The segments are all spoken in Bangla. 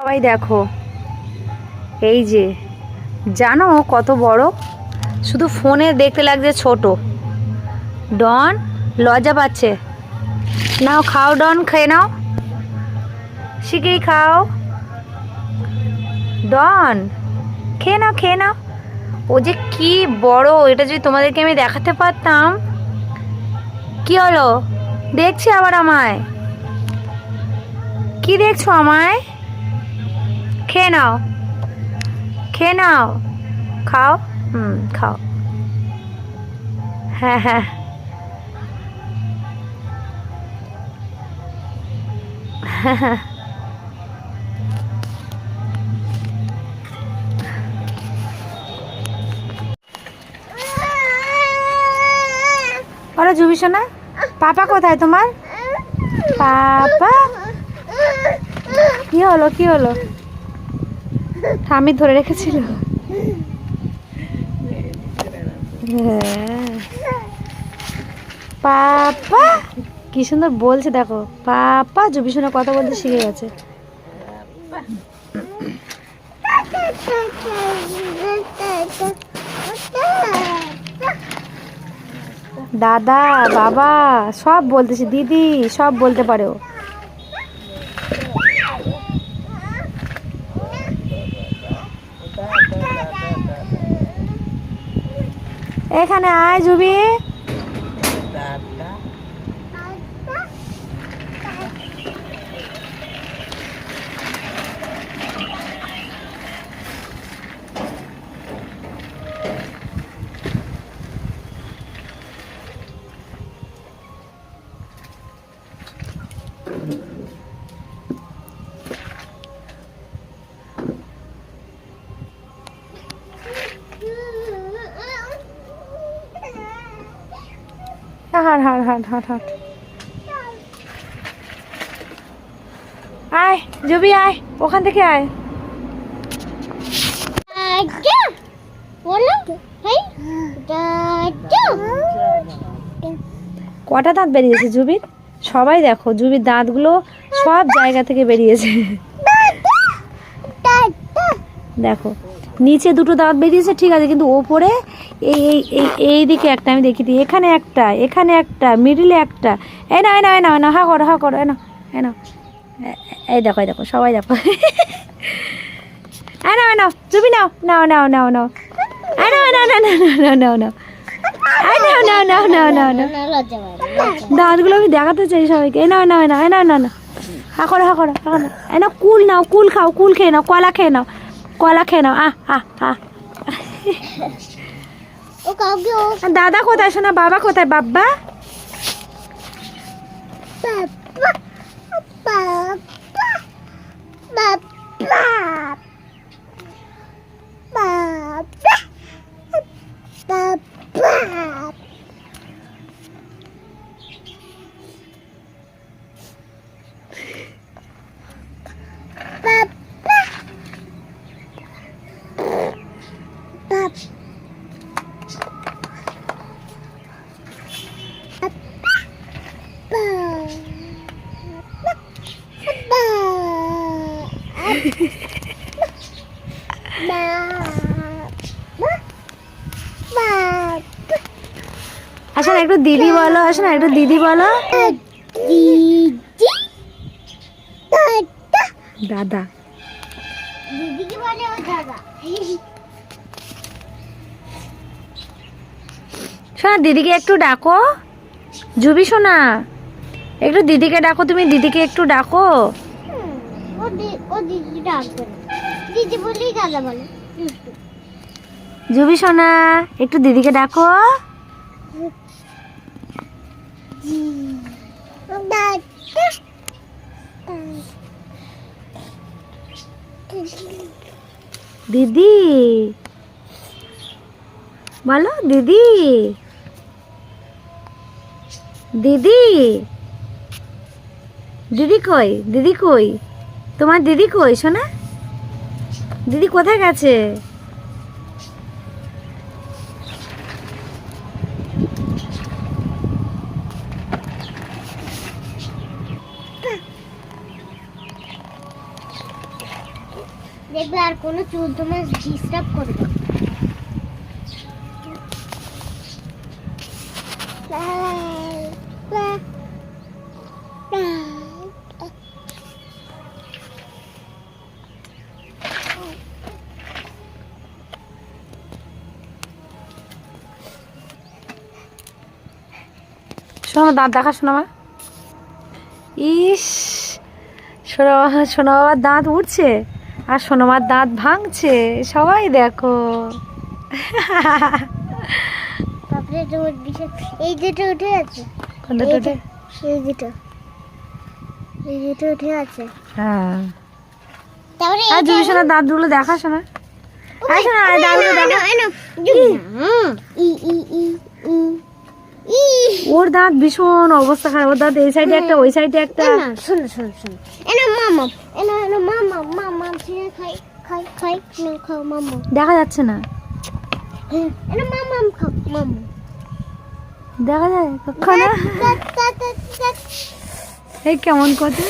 সবাই দেখো। এই যে, জানো কত বড়? শুধু ফোনে দেখতে লাগছে ছোট। ডন, লজ্জা পাচ্ছে। নাও খাও ডন, খেয়ে নাও। শিখেই খাও। ডন, খেয়ে নাও খেয়ে নাও। ও যে কি বড়, এটা যদি তোমাদেরকে আমি দেখাতে পারতাম। কি হলো? দেখছি আবার আমায়। কি দেখছ আমায়? খেয়ে নাও। খেয়ে নাও। খাও? হুম, খাও। হ্যাঁ হ্যাঁ। বলো জুবি সোনা, পাপা কোথায় তোমার? পাপা? কি হলো কি হলো? আমি ধরে রেখেছিল? হ্যাঁ। পাপা! কি সুন্দর বলছে, দেখো। পাপা, জুবি সোনা কথা বলতে শিখে গেছে। দাদা, বাবা, সব বলতেছে, দিদি, সব বলতে পারে ও। এখানে আয় জুবি। হাট হাট হাট হাট হাট। আয় জুবি আয় ওখান থেকে আয়. কটা দাঁত বেরিয়েছে জুবির সবাই দেখো জুবির দাঁতগুলো সব জায়গা থেকে বেরিয়েছে. দেখো নিচে দুটো দাঁত বেরিয়েছে ঠিক আছে কিন্তু ওপরে এই এই এই দিকে একটা আমি দেখি দিই এখানে একটা এখানে একটা মিডিলে একটা এই না এই না এই না না হা করো হা করো এই না এই না এ- এই দেখো এই দেখো সবাই দেখো এই এই নাও জুবি নাও নাও নাও নাও নাও এই নাও নাও নাও Mana lo দাঁতগুলো আমি দেখাতে চাই সবাইকে এই নাও নাও নাও এই নাও নাও হা করো হা করো নাও কুল নাও কুল খাও কুল খেয়ে নাও কলা খেয়ে নাও কলা খেয়ে নাও আহ আহ আহ Oh kau go. আর দাদা কোথায় শোনা বাবা কোথায় বাব্বা Papa. Papa. Papa. আসেন একটু দিদি বলো আসেন একটু দিদি বলো। দাদা। দিদিকে বলে ও দাদা। শোনা দিদিকে একটু ডাকো। জুবি শোনা। একটু দিদিকে ডাকো তুমি দিদিকে একটু ডাকো। জুবি শোনা একটু দিদিকে ডাকো। দিদি। বলো দিদি। দিদি। দিদি কই? দিদি কই? তোমার দিদি কই শোনা? দিদি কোথায় গেছে? দেখবে আর কোনো চুল তোমার ডিস্টার্ব করবে না। দাঁত দেখা শোনো আমার। ইস সোনা সোনা বাবার দাঁত উঠছে আর সোনামার দাঁত ভাঙছে। সবাই দেখো। এই উঠে আছে। এই উঠে? আছে। হ্যাঁ। আর জুবি সোনার দাঁতগুলো দেখা শোনা। আর শোনা দাঁতগুলো দেখা। ওর দাঁত ভীষণ অবস্থা খারাপ। ওর দাঁত এই সাইডে একটা ওই সাইডে একটা। শোনো শোনো শোনো এনা মামা এনা এনা মামা মামা ছিঁড়ে খাই খাই খাই না খাও মামা। দেখা যাচ্ছে না। এনা মামা খাও মামা। দেখা যায় কখনো। এই কেমন কথা?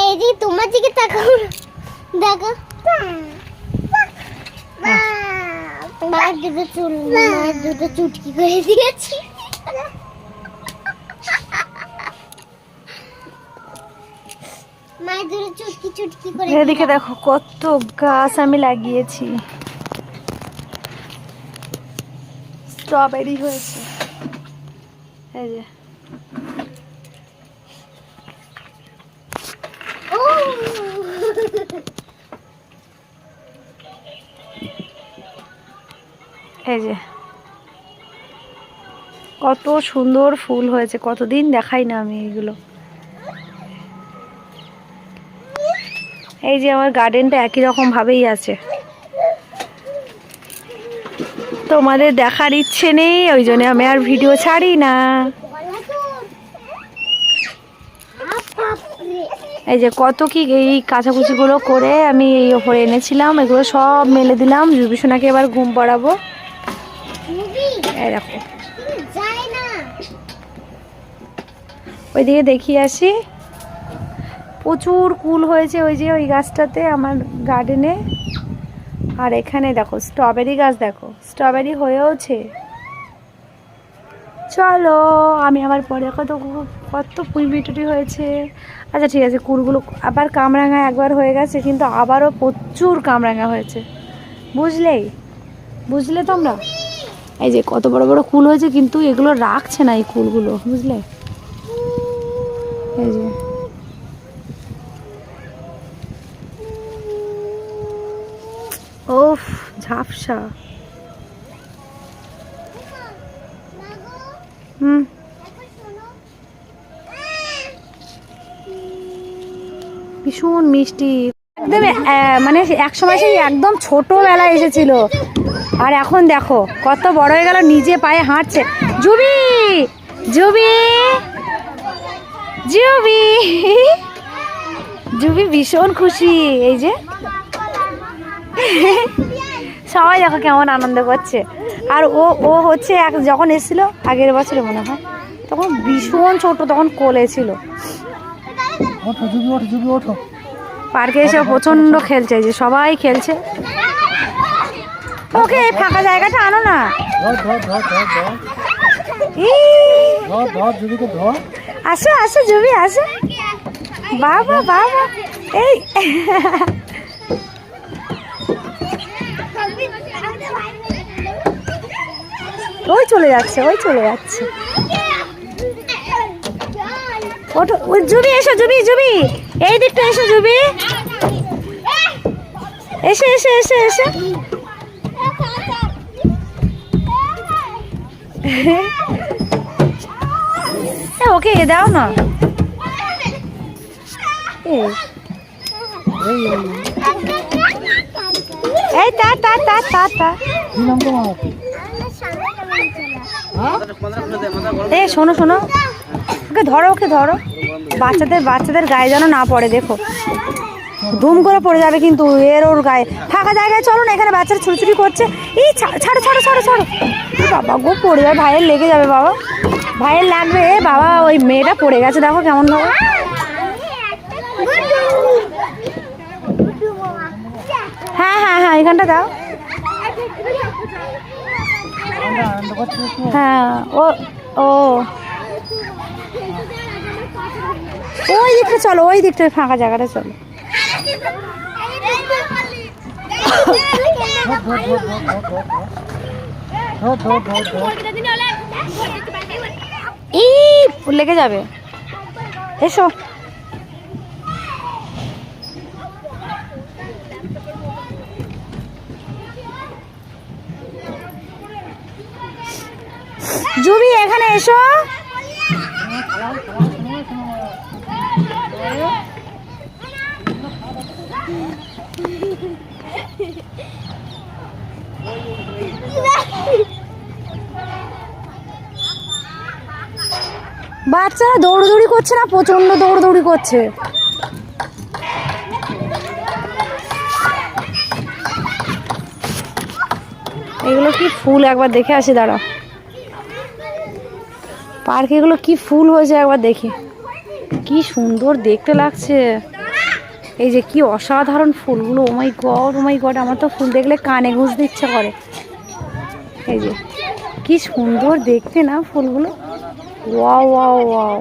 এই তোমার দিকে তাকাও। দেখো। মার দুটো চুল, মার দুটো চুটকি করে দিয়েছি। দুটো চুটকি চুটকি করে দেখো কত গাছ আমি লাগিয়েছি। স্ট্রবেরি হয়েছে। এই যে। কত সুন্দর ফুল হয়েছে, কতদিন দেখাই না আমি এগুলো। এই যে আমার গার্ডেনটা একই রকম ভাবেই আছে। তোমাদের দেখার ইচ্ছে নেই, ওই জন্য আমি আর ভিডিও ছাড়ি না। এই যে কত কি এই কাছাকুচিগুলো করে আমি এই ওপরে এনেছিলাম, এগুলো সব মেলে দিলাম। জুবিসোনাকে এবার ঘুম পাড়াবো। যায় না। ওইদিকে দেখিয়ে আসি। প্রচুর কুল হয়েছে ওই যে ওই গাছটাতে আমার গার্ডেনে আর এখানে দেখো স্ট্রবেরি গাছ দেখো স্ট্রবেরি হয়েওছে। চলো আমি আবার পরে কত কত বিটুটি হয়েছে। আচ্ছা ঠিক আছে কুলগুলো আবার কামরাঙা একবার হয়ে গেছে কিন্তু আবারও প্রচুর কামরাঙা হয়েছে। বুঝলেই বুঝলে তোমরা? এই যে কত বড় বড় কুল হয়েছে, কিন্তু এগুলো রাখছে না এই কুলগুলো, বুঝলে? এই যে। ওফ, ঝাপসা। হুম। ভীষণ মিষ্টি। একদম মানে এক সময় সেই একদম ছোটবেলায় এসেছিল। আর এখন দেখো কত বড় হয়ে গেল নিজে পায়ে হাঁটছে। জুবি! জুবি! জুবি! জুবি ভীষণ খুশি এই যে। সবাই দেখো কেমন আনন্দ করছে। আর ও ও হচ্ছে এক যখন এসেছিল আগের বছরে মনে হয় তখন ভীষণ ছোট তখন কোলে ছিল। পার্কে এসে প্রচণ্ড খেলছে এই যে সবাই খেলছে। ওকে এই ফাঁকা জায়গাটা আনো না। আসো আসো জুবি আসো। বাবা বাবা। এই। ওই চলে যাচ্ছে ওই চলে যাচ্ছে। ওই জুবি এসো জুবি জুবি। এই দিকটা এসো জুবি। এসে এসে এসে এসে। ওকে দাও না। এই, তা তা তা তা তা। এ, শোনো শোনো। ওকে, ধরো ওকে, ধরো। বাচ্চাদের বাচ্চাদের গায়ে যেন না পড়ে, দেখো। ধুম করে পড়ে যাবে কিন্তু এর ওর গায়ে। ফাঁকা জায়গায় চলো না, এখানে বাচ্চারা ছুটোছুটি করছে। ই ছাড়ো ছাড়ো ছাড়ো ছাড়ো। বাবা গো, পড়ে যাবে, ভাইয়ের লেগে যাবে বাবা। ভাইয়ের লাগবে বাবা, ওই মেয়েটা পড়ে গেছে, দেখো কেমন ভাবে। হ্যাঁ হ্যাঁ হ্যাঁ এখানটা দাও। হ্যাঁ ও ও। ওই দিকটা চলো, ওই দিকটা ফাঁকা জায়গাটা চলো। এই লেগে যাবে। এসো। জুবি এখানে এসো। বাচ্চারা দৌড়দৌড়ি করছে না প্রচণ্ড দৌড়দৌড়ি করছে। এগুলো কি ফুল? একবার দেখে আসি দাঁড়া পার্কে এগুলো কি ফুল হয়েছে? একবার দেখি। কি সুন্দর দেখতে লাগছে। এই যে কি অসাধারণ ফুলগুলো ও মাই গড ও মাই গড আমার তো ফুল দেখলে কানে গুঁজতে ইচ্ছে করে। এই যে, কি সুন্দর দেখতে না ফুলগুলো। ওয়াও ওয়াও ওয়াও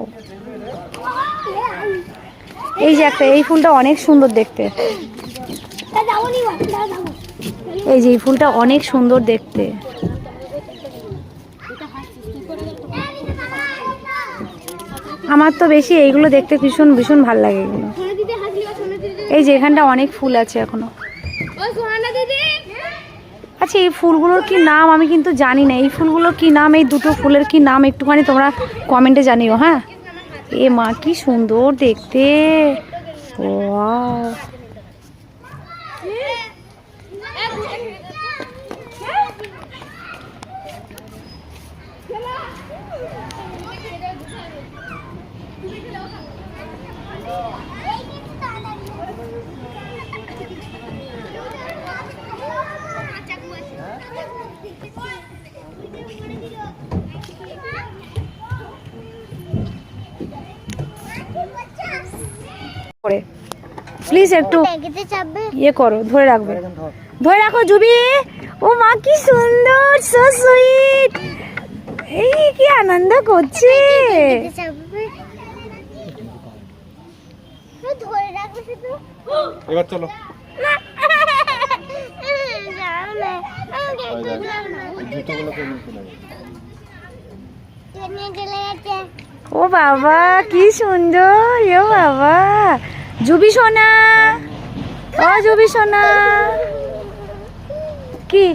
এই যে একটা, এই ফুলটা অনেক সুন্দর দেখতে। এই যে এই ফুলটা অনেক সুন্দর দেখতে। আমার তো বেশি এইগুলো দেখতে ভীষণ ভীষণ ভালো লাগে এগুলো। এই যে এখানটা অনেক ফুল আছে এখনও। আচ্ছা এই ফুলগুলোর কি নাম আমি কিন্তু জানি না। এই ফুলগুলোর কি নাম এই দুটো ফুলের কি নাম একটুখানি তোমরা কমেন্টে জানিও হ্যাঁ? এ মা কি সুন্দর দেখতে। ওয়াও। করে প্লিজ একটু ইয়ে করো ধরে রাখবে। ধরে রাখো জুবি। ও মা কি সুন্দর সো সুইট এই কি আনন্দ করছে। এবার চলো। জুতোগুলো কেমন চলে ও বাবা, কি সুন্দর ও বাবা। জুবি সোনা, ও জুবি সোনা। কি?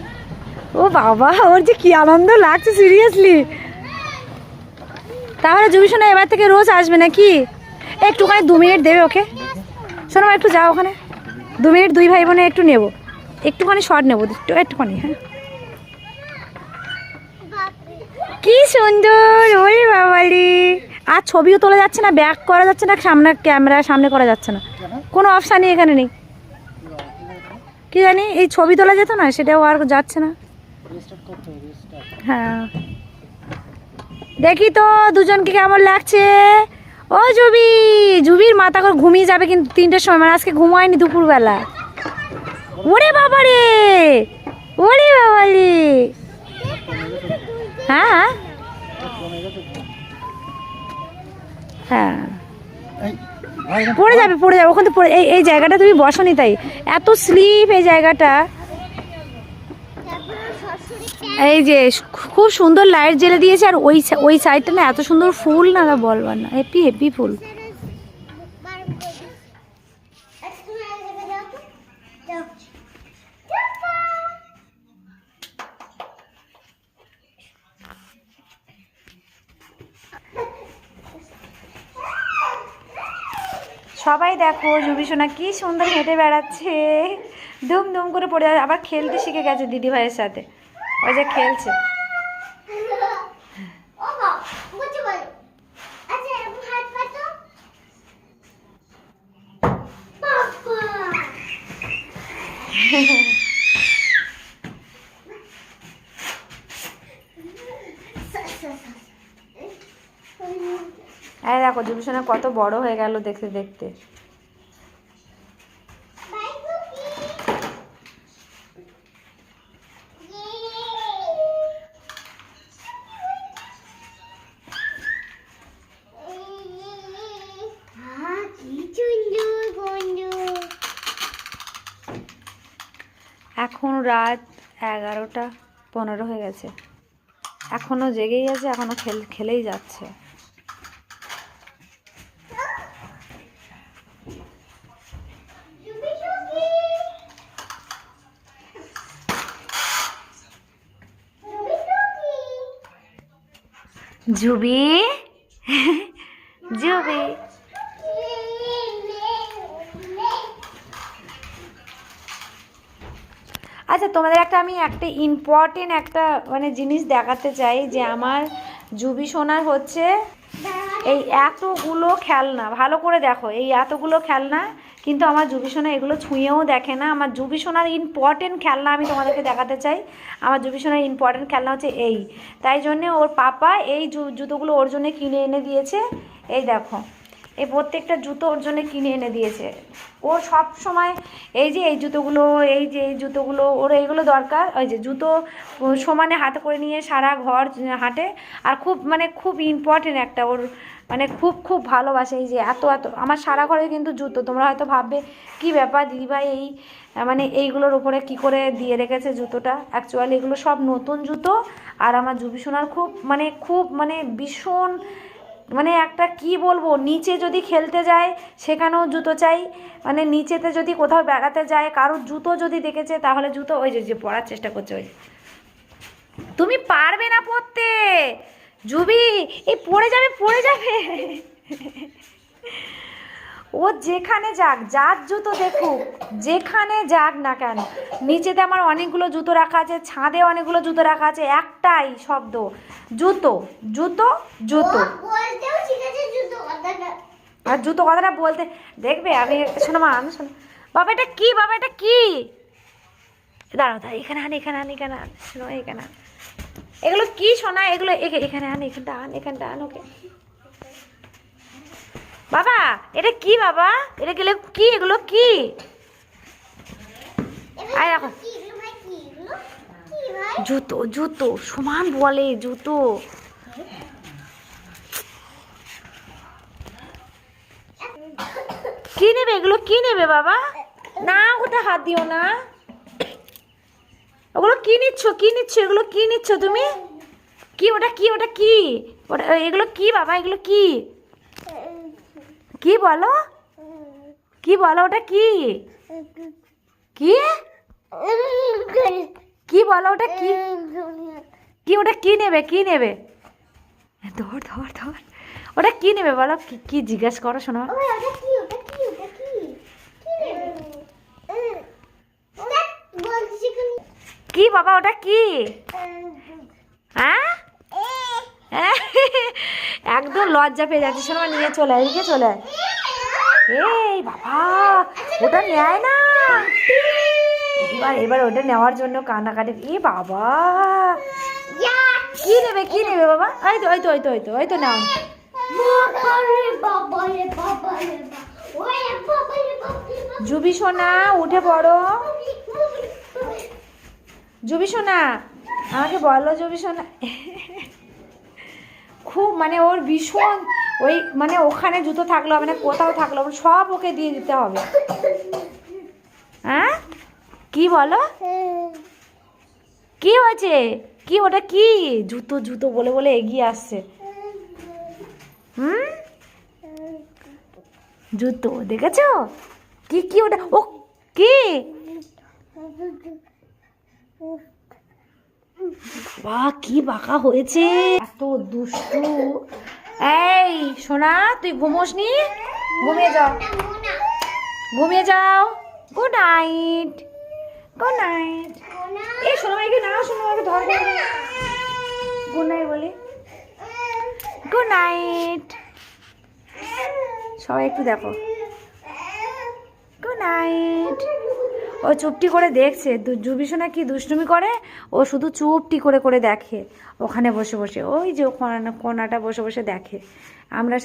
ও বাবা, ওর যে কি আনন্দ লাগছে সিরিয়াসলি তাহলে জুবি সোনা এবার থেকে রোজ আসবে নাকি? একটুখানি দু মিনিট দেবে ওকে? শোনো একটু যাও ওখানে। দু মিনিট দুই ভাই বোনে একটু নেব। একটুখানি শর্ট নেব, একটু, একটুখানি হ্যাঁ। কি সুন্দর, ওরে বাবালি আর ছবিও তোলা যাচ্ছে না ব্যাক করা যাচ্ছে না, সামনে ক্যামেরা সামনে করা যাচ্ছে না। কোনো অপশানই এখানে নেই। কি জানি, এই ছবি তোলা যেত না, সেটাও আর যাচ্ছে না। হ্যাঁ। দেখি তো দুজনকে কেমন লাগছে। ও জুবি, জুবির মাথা করে ঘুমিয়ে যাবে কিন্তু তিনটের সময় মানে আজকে ঘুমায়নি দুপুরবেলা। ওরে বাবা রে ওরে বাবা হ্যাঁ? হ্যাঁ। পড়ে যাবে পড়ে যাবে। ওখান পড়ে এই এই জায়গাটা তুমি বসনি তাই। এত স্লিপ এই জায়গাটা। এই যে, খুব সুন্দর লাইট জ্বেলে দিয়েছে, আর ওই ওই সাইডটা না এত সুন্দর ফুল না বলবার না। হেপি হেপি ফুল বারণ করে দিয়েছে একটু আগে যাও তো যাও সবাই দেখো, জুবি সোনা কি সুন্দর হেঁটে বেড়াচ্ছে। ধুম ধুম করে পড়ে আবার খেলতে শিখে গেছে দিদিভাইয়ের সাথে। ওই যে খেলছে। পর্যবেক্ষণে কত বড় হয়ে গেল দেখতে দেখতে। এখন রাত এগারোটা পনেরো হয়ে গেছে। এখনও জেগেই আছে এখনও খেল, খেলেই যাচ্ছে। জুবি? জুবি? আচ্ছা তোমাদের একটা আমি একটা ইম্পর্টেন্ট একটা মানে জিনিস দেখাতে চাই যে আমার জুবি সোনার হচ্ছে এই এতগুলো খেলনা। ভালো করে দেখো, এই এতগুলো খেলনা কিন্তু আমার জুবি সোনা এগুলো ছুঁয়েও দেখে না। আমার জুবি সোনার ইম্পর্টেন্ট খেলনা আমি তোমাদেরকে দেখাতে চাই। আমার জুবি সোনার ইম্পর্টেন্ট খেলনা হচ্ছে এই। তাই জন্যে ওর পাপা এই জুতোগুলো ওর জন্য কিনে এনে দিয়েছে। এই দেখো, এই প্রত্যেকটা জুতো ওর জন্য কিনে এনে দিয়েছে। ও সব সময় এই যে এই জুতোগুলো, এই যে এই জুতোগুলো, ওর এইগুলো দরকার। ওই যে জুতো সমানে হাতে করে নিয়ে সারা ঘর হাঁটে। আর খুব মানে খুব ইম্পর্টেন্ট একটা ওর মানে খুব খুব ভালোবাসে এই যে এত এত, আমার সারা ঘরে কিন্তু জুতো। তোমরা হয়তো ভাববে, কি ব্যাপার দিদিভাই এই মানে এইগুলোর উপরে কি করে দিয়ে রেখেছে জুতোটা? অ্যাকচুয়ালি এগুলো সব নতুন জুতো, আর আমার জুবি সোনার খুব মানে খুব মানে ভীষণ মানে একটা কি বলব, নিচে যদি খেলতে যায়, সেখানেও জুতো চাই। মানে নিচেতে যদি কোথাও বেড়াতে যায়, কারোর জুতো যদি দেখেছে, তাহলে জুতো, ওই যে পড়ার চেষ্টা করছে, ওই। তুমি পারবে না পড়তে জুবি এই পড়ে যাবে পড়ে যাবে। ও যেখানে যাক যার জুতো দেখুক যেখানে যাক না কেন। নিচেতে আমার অনেকগুলো জুতো রাখা আছে ছাদে অনেকগুলো জুতো রাখা আছে একটাই শব্দ জুতো জুতো জুতো। আর জুতো কথাটা বলতে দেখবে আমি শোনো মা আমি শোনো। বাবা এটা কি? বাবা এটা কি? দাঁড়াও দাঁড়াও এখানে আন এখানে আন এখানে আন শোনো এখানে আন। এগুলো কি শোনা এগুলো এখে- এখানে আন এখানটা আন এখানটা আন ওকে। বাবা এটা কি বাবা? এটা গেলে কি? এগুলো কি? আয় রাখো জুতো জুতো সমান বলে জুতো। কি নেবে? এগুলো কি নেবে বাবা? না ওটা হাত দিও না। ওগুলো কি নিচ্ছ? কি নিচ্ছ? এগুলো কি নিচ্ছ তুমি? কি ওটা কি? ওটা কি? ওটা, এগুলো কি বাবা? এগুলো কি? কি বলো? কি বলো? ওটা কি? কি? কি বলো? ওটা কি? কি ওটা কি নেবে? কি নেবে? ধর ধর ধর। ওটা কি নেবে বলো? কি কি জিজ্ঞাসা করো, শোনো ওই ওটা কি ওটা কি ওটা কি কি নেবে ওটা বলছি কোন কি বাবা ওটা কি? হ্যাঁ? একদম লজ্জা পেয়ে যাচ্ছে। শোনো নিয়ে চলে আয়, এদিকে চলে আয়। এই বাবা ওটা নেয় না। এবার এবার ওটা নেওয়ার জন্য কান্নাকাটি। এ বাবা কি নেবে কি নেবে বাবা? ওই তো ওই তো ওই তো ওই তো ওই তো নাও। জুবি সোনা উঠে পড়ো। জুবি সোনা, আমাকে বলো জুবি সোনা। খুব মানে ওর ভীষণ ওই মানে ওখানে জুতো থাকল মানে কোথাও থাকল সব ওকে দিয়ে দিতে হবে। হ্যাঁ? কি বলো? কি হয়েছে? কি ওটা কি? জুতো জুতো বলে বলে এগিয়ে আসছে। হুম? জুতো, দেখেছ? কি কি ওটা? ও, কি? বা কি বাঁকা হয়েছে? এত দুষ্টু। এই, সোনা, তুই ঘুমোস নি ঘুমিয়ে যাও। ঘুমিয়ে যাও। গুড নাইট গুড নাইট এই, সোনা মাইকে না সোনা মাইকে ধর গুড নাইট বলি। গুড নাইট সবাই একটু দেখো। গুড নাইট ও চুপটি করে দেখছে, দু- জুবি সোনা কি দুষ্টুমি করে? ও শুধু চুপটি করে করে দেখে, ওখানে বসে বসে। ওই যে কোনা কোনাটা বসে বসে দেখে। আমরা